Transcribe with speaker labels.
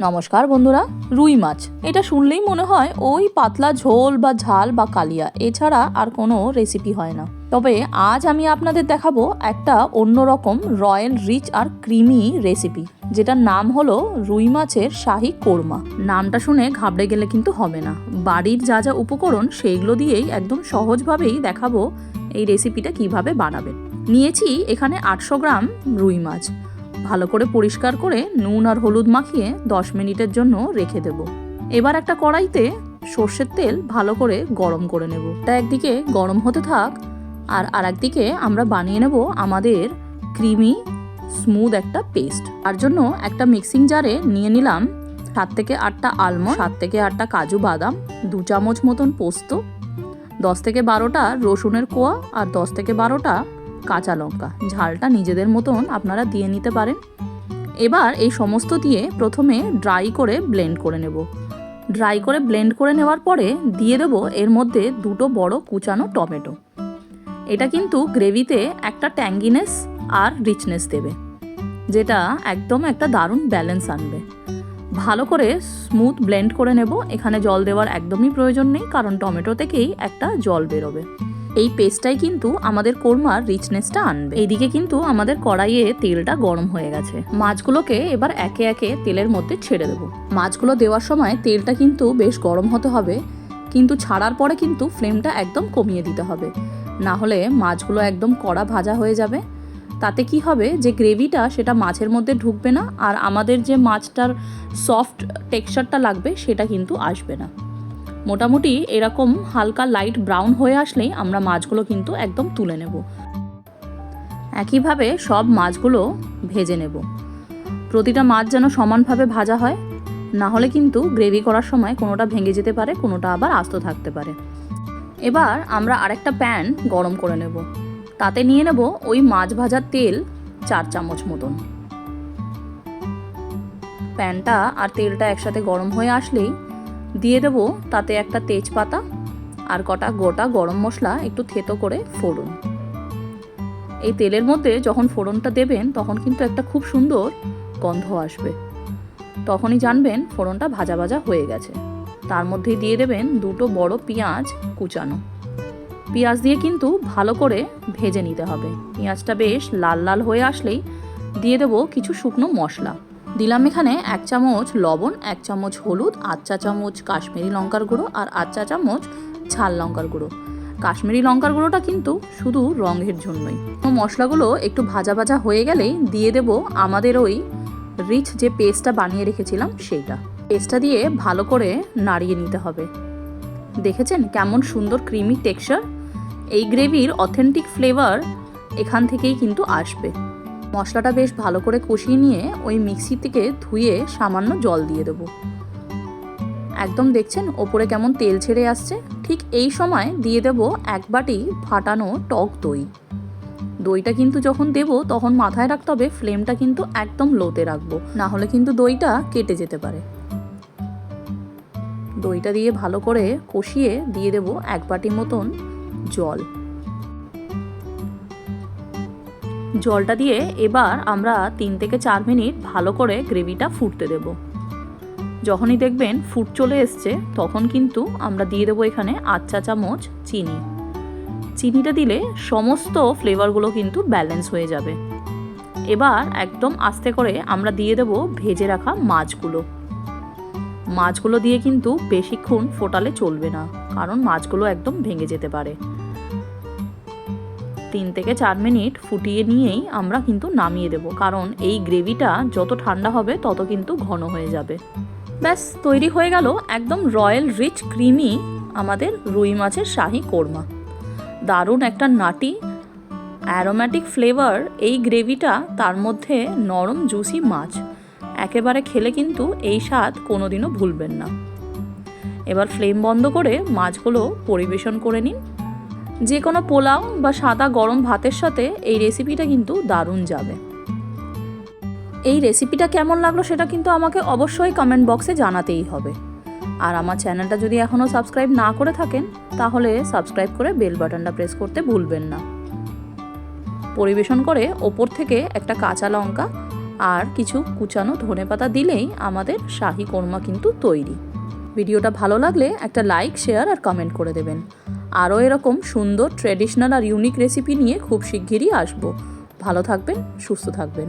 Speaker 1: নমস্কার বন্ধুরা, রুই মাছ। এটা শুনলেই মনে হয় ওই পাতলা ঝোল বা ঝাল বা কালিয়া, এছাড়া আর কোনো রেসিপি হয় না। তবে আজ আমি আপনাদের দেখাবো একটা অন্যরকম রয়্যাল রিচ আর ক্রিমি রেসিপি যেটার নাম হলো রুই মাছের শাহী কোরমা। নামটা শুনে ঘাবড়ে গেলে কিন্তু হবে না। বাড়ির যা যা উপকরণ, সেইগুলো দিয়েই একদম সহজভাবেই দেখাবো এই রেসিপিটা কীভাবে বানাবেন। নিয়েছি এখানে আটশো গ্রাম রুই মাছ। ভালো করে পরিষ্কার করে নুন আর হলুদ মাখিয়ে দশ মিনিটের জন্য রেখে দেব। এবার একটা কড়াইতে সর্ষের তেল ভালো করে গরম করে নেব। তা একদিকে গরম হতে থাক আর আর একদিকে আমরা বানিয়ে নেব আমাদের ক্রিমি স্মুথ একটা পেস্ট। তার জন্য একটা মিক্সিং জারে নিয়ে নিলাম সাত থেকে আটটা আলমন্ড, সাত থেকে আটটা কাজু বাদাম, দু চামচ মতন পোস্ত, দশ থেকে বারোটা রসুনের কোয়া আর দশ থেকে বারোটা কাঁচা লঙ্কা। ঝালটা নিজেদের মতন আপনারা দিয়ে নিতে পারেন। এবার এই সমস্ত দিয়ে প্রথমে ড্রাই করে ব্লেন্ড করে নেব। ড্রাই করে ব্লেন্ড করে নেওয়ার পরে দিয়ে দেব এর মধ্যে দুটো বড় কুচানো টমেটো। এটা কিন্তু গ্রেভিতে একটা ট্যাঙ্গিনেস আর রিচনেস দেবে, যেটা একদম একটা দারুণ ব্যালেন্স আনবে। ভালো করে স্মুথ ব্লেন্ড করে নেব। এখানে জল দেওয়ার একদমই প্রয়োজন নেই, কারণ টমেটো থেকেই একটা জল বেরোবে। এই পেস্টটাই কিন্তু আমাদের কোরমার রিচনেসটা আনবে। এইদিকে কিন্তু আমাদের কড়াইয়ে তেলটা গরম হয়ে গেছে। মাছগুলোকে এবার একে একে তেলের মধ্যে ছেড়ে দেবো। মাছগুলো দেওয়ার সময় তেলটা কিন্তু বেশ গরম হতে হবে, কিন্তু ছাড়ার পরে কিন্তু ফ্লেমটা একদম কমিয়ে দিতে হবে। না হলে মাছগুলো একদম কড়া ভাজা হয়ে যাবে। তাতে কি হবে যে গ্রেভিটা সেটা মাছের মধ্যে ঢুকবে না, আর আমাদের যে মাছটার সফট টেক্সচারটা লাগবে সেটা কিন্তু আসবে না। মোটামুটি এরকম হালকা লাইট ব্রাউন হয়ে আসলেই আমরা মাছগুলো কিন্তু একদম তুলে নেব। একইভাবে সব মাছগুলো ভেজে নেব। প্রতিটা মাছ যেন সমানভাবে ভাজা হয়, না হলে কিন্তু গ্রেভি করার সময় কোনোটা ভেঙে যেতে পারে, কোনোটা আবার আস্ত থাকতে পারে। এবার আমরা আরেকটা প্যান গরম করে নেব। তাতে নিয়ে নেব ওই মাছ ভাজার তেল চার চামচ মতন। প্যানটা আর তেলটা একসাথে গরম হয়ে আসলেই দিয়ে দেবো তাতে একটা তেজপাতা আর কটা গোটা গরম মশলা একটু থেতো করে ফোড়ন। এই তেলের মধ্যে যখন ফোড়নটা দেবেন, তখন কিন্তু একটা খুব সুন্দর গন্ধ আসবে। তখনই জানবেন ফোড়নটা ভাজা ভাজা হয়ে গেছে। তার মধ্যেই দিয়ে দেবেন দুটো বড় পেঁয়াজ কুচানো। পেঁয়াজ দিয়ে কিন্তু ভালো করে ভেজে নিতে হবে। পেঁয়াজটা বেশ লাল লাল হয়ে আসলেই দিয়ে দেবো কিছু শুকনো মশলা। দিলাম এখানে এক চামচ লবণ, এক চামচ হলুদ, আধ চা চামচ কাশ্মীরি লঙ্কার গুঁড়ো আর আধ চা চামচ ঝাল লঙ্কার গুঁড়ো। কাশ্মীরি লঙ্কার গুঁড়োটা কিন্তু শুধু রঙের জন্যই। মশলাগুলো একটু ভাজা ভাজা হয়ে গেলেই দিয়ে দেব আমাদের ওই রিচ যে পেস্টটা বানিয়ে রেখেছিলাম সেইটা। পেস্টটা দিয়ে ভালো করে নাড়িয়ে নিতে হবে। দেখেছেন কেমন সুন্দর ক্রিমি টেক্সচার? এই গ্রেভির অথেন্টিক ফ্লেভার এখান থেকেই কিন্তু আসবে। মশলাটা বেশ ভালো করে কষিয়ে নিয়ে ওই মিক্সি থেকে ধুয়ে সামান্য জল দিয়ে দেবো। একদম দেখছেন ওপরে কেমন তেল ছেড়ে আসছে। ঠিক এই সময় দিয়ে দেব এক বাটি ফাটানো টক দই। দইটা কিন্তু যখন দেব তখন মাথায় রাখতে হবে ফ্লেমটা কিন্তু একদম লোতে রাখব। না হলে কিন্তু দইটা কেটে যেতে পারে। দইটা দিয়ে ভালো করে কষিয়ে দিয়ে দেব এক বাটি মতন জল। জলটা দিয়ে এবার আমরা তিন থেকে চার মিনিট ভালো করে গ্রেভিটা ফুটতে দেব। যখনই দেখবেন ফুট চলে এসছে, তখন কিন্তু আমরা দিয়ে দেবো এখানে আধ চা চামচ চিনি। চিনিটা দিলে সমস্ত ফ্লেভারগুলো কিন্তু ব্যালেন্স হয়ে যাবে। এবার একদম আস্তে করে আমরা দিয়ে দেব ভেজে রাখা মাছগুলো। মাছগুলো দিয়ে কিন্তু বেশিক্ষণ ফোটালে চলবে না, কারণ মাছগুলো একদম ভেঙে যেতে পারে। তিন থেকে চার মিনিট ফুটিয়ে নিয়েই আমরা কিন্তু নামিয়ে দেব। কারণ এই গ্রেভিটা যত ঠান্ডা হবে, তত কিন্তু ঘন হয়ে যাবে। ব্যাস, তৈরি হয়ে গেল একদম রয়্যাল রিচ ক্রিমি আমাদের রুই মাছের শাহি কোরমা। দারুণ একটা নাটি, অ্যারোম্যাটিক ফ্লেভার এই গ্রেভিটা, তার মধ্যে নরম জুসি মাছ। একেবারে খেলে কিন্তু এই স্বাদ কোনোদিনও ভুলবেন না। এবার ফ্লেম বন্ধ করে মাছগুলো পরিবেশন করে নিন। যে কোনো পোলাও বা সাদা গরম ভাতের সাথে এই রেসিপিটা কিন্তু দারুণ যাবে। এই রেসিপিটা কেমন লাগল সেটা কিন্তু আমাকে অবশ্যই কমেন্ট বক্সে জানাতেই হবে। আর আমার চ্যানেলটা যদি এখনও সাবস্ক্রাইব না করে থাকেন, তাহলে সাবস্ক্রাইব করে বেল বাটনটা প্রেস করতে ভুলবেন না। পরিবেশন করে ওপর থেকে একটা কাঁচা লঙ্কা আর কিছু কুচানো ধনেপাতা দিলেই আমাদের শাহি কোরমা কিন্তু তৈরি। ভিডিওটা ভালো লাগলে একটা লাইক, শেয়ার আর কমেন্ট করে দেবেন। আরও এরকম সুন্দর ট্রেডিশনাল আর ইউনিক রেসিপি নিয়ে খুব শিগগিরই আসব। ভালো থাকবেন, সুস্থ থাকবেন।